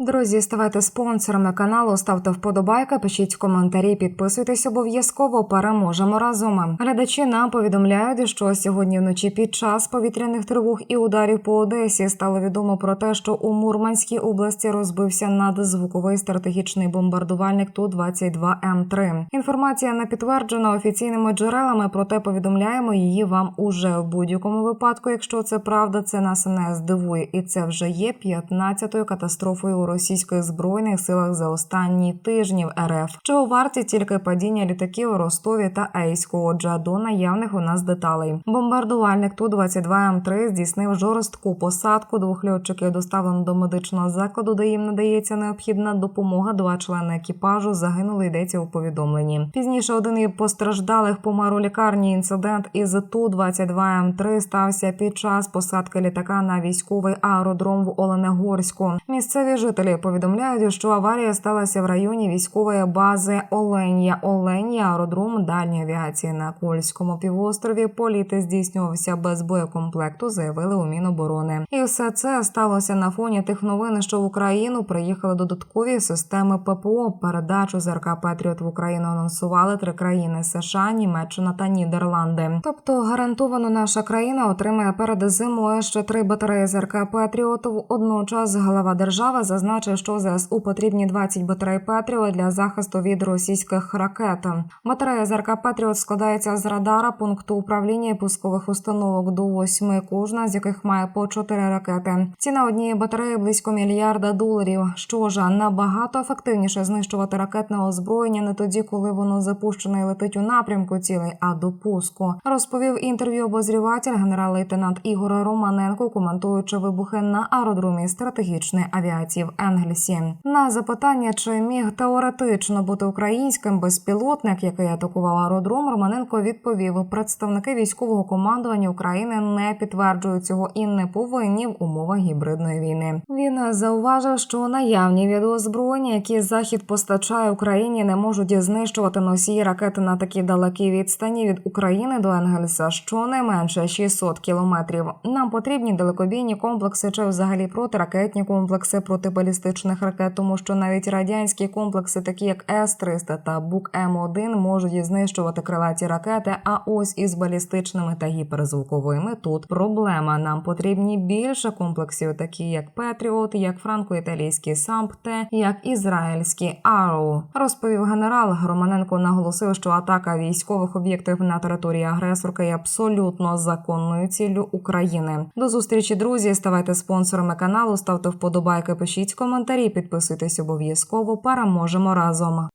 Друзі, ставайте спонсорами каналу, ставте вподобайки, пишіть коментарі, підписуйтесь обов'язково. Переможемо разом. Глядачі нам повідомляють, що сьогодні вночі під час повітряних тривог і ударів по Одесі стало відомо про те, що у Мурманській області розбився надзвуковий стратегічний бомбардувальник ту 22 м 3 Інформація не підтверджена офіційними джерелами, проте повідомляємо її вам уже в будь-якому випадку. Якщо це правда, це нас не здивує, і це вже є 15-ю катастрофою російських збройних силах за останні тижні в РФ. Чого варті тільки падіння літаків у Ростові та Ейську? Отже, до наявних у нас деталей. Бомбардувальник ту 22 м 3 здійснив жорстку посадку. Двох льотчиків доставлено до медичного закладу, де їм надається необхідна допомога. Два члени екіпажу загинули. Йдеться у повідомленні. Пізніше один із постраждалих помер у лікарні. Інцидент із ту 22 м 3 стався під час посадки літака на військовий аеродром в Оленегорську. Місцеві жителі повідомляють, що аварія сталася в районі військової бази Оленя. Оленя аеродром дальньої авіації на Кольському півострові. Політ здійснювався без боєкомплекту, заявили у Міноборони. І все це сталося на фоні тих новин, що в Україну приїхали додаткові системи ППО. Передачу ЗРК Петріот в Україну анонсували три країни: США, Німеччина та Нідерланди. Тобто гарантовано наша країна отримає перед зимою ще три батареї ЗРК Петріот. Водночас глава держави зазначив, що ЗСУ потрібні 20 батарей Петріот для захисту від російських ракет. Батарея ЗРК Петріот складається з радара, пункту управління і пускових установок до восьми, кожна з яких має по чотири ракети. Ціна однієї батареї близько мільярда доларів. Що ж набагато ефективніше знищувати ракетне озброєння не тоді, коли воно запущене і летить у напрямку цілей, а до пуску. Розповів інтерв'ю обозріватель генерал-лейтенант Ігор Романенко, коментуючи вибухи на аеродромі стратегічної авіації в Енгельсі. На запитання, чи міг теоретично бути українським безпілотник, який атакував аеродром, Романенко відповів: представники військового командування України не підтверджують цього і не повинні в умовах гібридної війни. Він зауважив, що наявні відеозброєння, які захід постачає Україні, не можуть знищувати носії ракети на такі далекі відстані від України до Енгельса, щонайменше 600 кілометрів. Нам потрібні далекобійні комплекси чи взагалі протиракетні комплекси проти балістичних ракет, тому що навіть радянські комплекси, такі як С-300 та Бук М1, можуть знищувати крилаті ракети. А ось із балістичними та гіперзвуковими тут проблема. Нам потрібні більше комплексів, такі як Петріот, як франко-італійський САМП, та як ізраїльський Арроу. Розповів генерал Романенко. Наголосив, що атака військових об'єктів на території агресорки є абсолютно законною ціллю України. До зустрічі, друзі. Ставайте спонсорами каналу, ставте вподобайки, пишіть коментарі, підписуйтесь обов'язково. Переможемо разом.